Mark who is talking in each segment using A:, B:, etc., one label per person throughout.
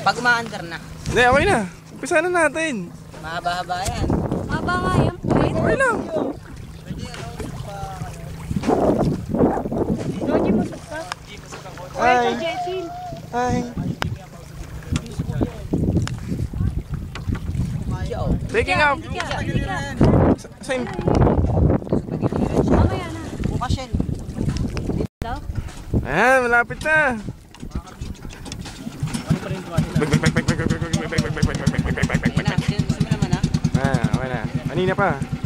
A: Pag umaandar na.
B: Hindi, okay na. Umpisa na natin.
A: Mahaba-haba yan.
C: Maba nga yan. Pwede.
B: Okay lang.
C: Joji mo sa
B: Hi. Hi. Taking up. Same.
C: Mamaya na.
A: Bukas yan.
B: Ayan, malapit na.
A: Ayun na. Sino gusto mo naman ha?
B: Ah, okay na. Kanina pa.
A: Po.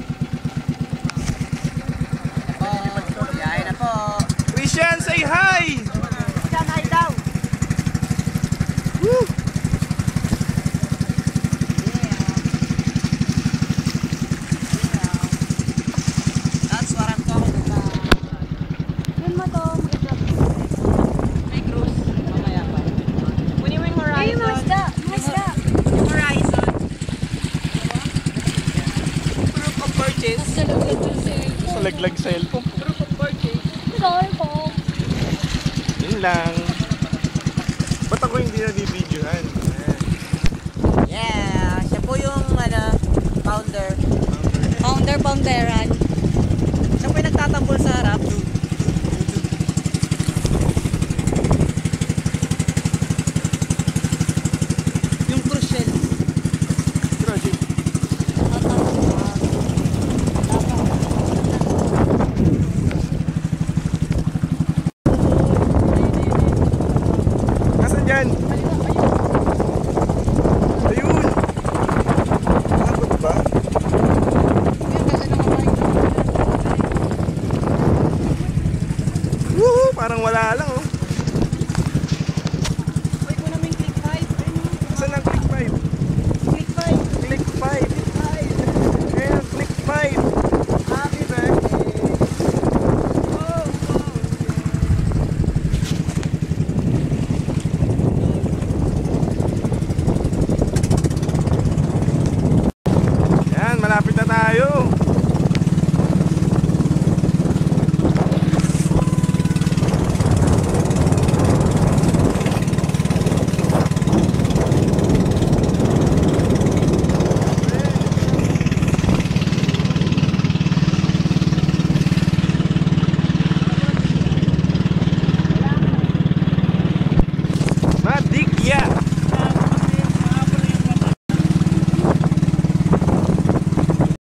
A: Purchase.
C: Sa laglag cellphone.
B: Sa laglag cellphone.
A: Proof of purchase.
C: Cellphone.
B: Yun lang. Ba't ako hindi na di-videohan?
A: Yeah. Siya po yung ano, founder.
C: Founder, founderan.
A: Siya po yung nagtatambol sa harap. yan. Ayun. Abot ba? Woohoo! Parang wala lang oh.